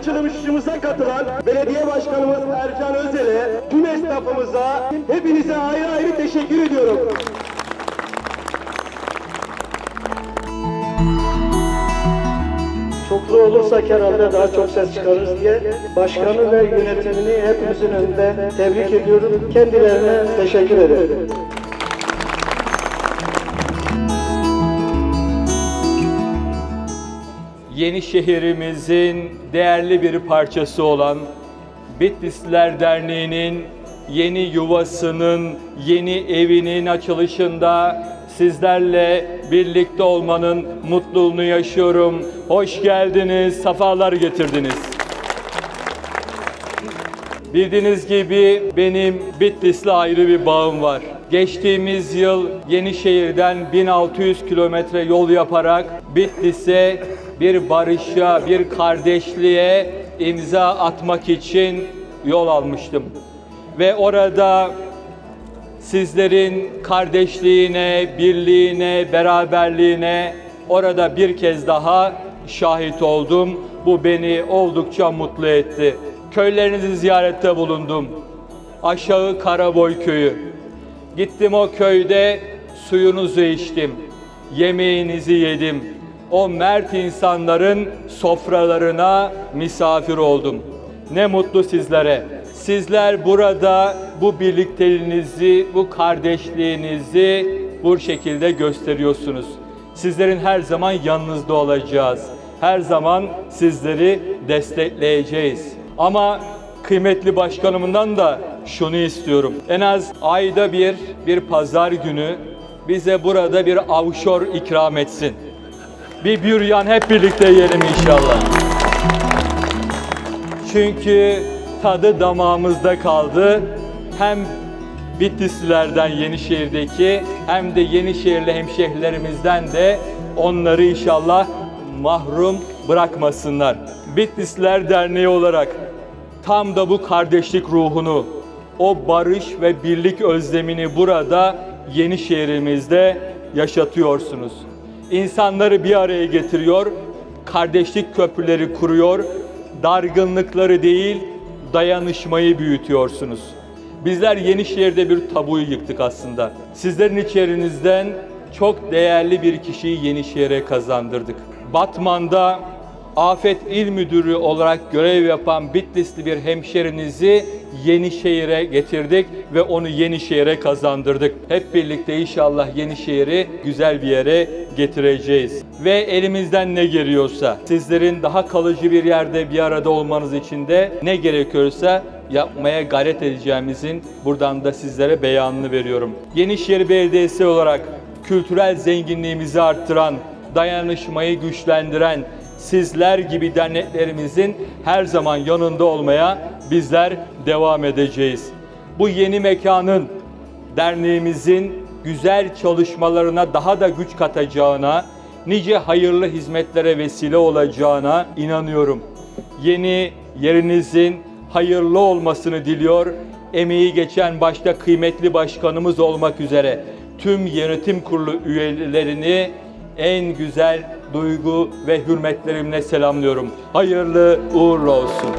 açılışımıza katılan belediye başkanımız Ercan Özel'e, tüm esnafımıza, hepinize ayrı ayrı teşekkür ediyorum. Çoklu olursak herhalde daha çok ses çıkarırız diye başkanı ve yönetimini hepimizin önünde tebrik ediyorum. Kendilerine teşekkür ederim. Yeni şehrimizin değerli bir parçası olan Bitlisler Derneği'nin yeni yuvasının, yeni evinin açılışında sizlerle birlikte olmanın mutluluğunu yaşıyorum. Hoş geldiniz, safalar getirdiniz. Bildiğiniz gibi benim Bitlis'le ayrı bir bağım var. Geçtiğimiz yıl Yenişehir'den 1600 kilometre yol yaparak Bitlis'e bir barışa, bir kardeşliğe imza atmak için yol almıştım. Ve orada sizlerin kardeşliğine, birliğine, beraberliğine orada bir kez daha şahit oldum. Bu beni oldukça mutlu etti. Köylerinizi ziyarette bulundum. Aşağı Karaboy köyü. Gittim o köyde suyunuzu içtim. Yemeğinizi yedim. O mert insanların sofralarına misafir oldum. Ne mutlu sizlere. Sizler burada bu birlikteliğinizi, bu kardeşliğinizi bu şekilde gösteriyorsunuz. Sizlerin her zaman yanınızda olacağız. Her zaman sizleri destekleyeceğiz. Ama kıymetli başkanımından da şunu istiyorum. En az ayda bir, bir pazar günü bize burada bir avşor ikram etsin. Bir büryan hep birlikte yiyelim inşallah. Çünkü tadı damağımızda kaldı. Hem Bitlislilerden Yenişehir'deki hem de Yenişehirli hemşehrilerimizden de onları inşallah mahrum bırakmasınlar. Bitlisliler Derneği olarak tam da bu kardeşlik ruhunu, o barış ve birlik özlemini burada Yenişehir'imizde yaşatıyorsunuz. İnsanları bir araya getiriyor, kardeşlik köprüleri kuruyor, dargınlıkları değil, dayanışmayı büyütüyorsunuz. Bizler Yenişehir'de bir tabuyu yıktık aslında. Sizlerin içerinizden çok değerli bir kişiyi Yenişehir'e kazandırdık. Batman'da Afet İl Müdürü olarak görev yapan Bitlisli bir hemşerinizi Yenişehir'e getirdik ve onu Yenişehir'e kazandırdık. Hep birlikte inşallah Yenişehir'i güzel bir yere getireceğiz. Ve elimizden ne geliyorsa sizlerin daha kalıcı bir yerde bir arada olmanız için de ne gerekiyorsa yapmaya gayret edeceğimizin buradan da sizlere beyanını veriyorum. Yenişehir Belediyesi olarak kültürel zenginliğimizi arttıran, dayanışmayı güçlendiren, sizler gibi derneklerimizin her zaman yanında olmaya bizler devam edeceğiz. Bu yeni mekanın derneğimizin güzel çalışmalarına daha da güç katacağına, nice hayırlı hizmetlere vesile olacağına inanıyorum. Yeni yerinizin hayırlı olmasını diliyor. Emeği geçen başta kıymetli başkanımız olmak üzere tüm yönetim kurulu üyelerini en güzel duygu ve hürmetlerimle selamlıyorum. Hayırlı uğurlu olsun.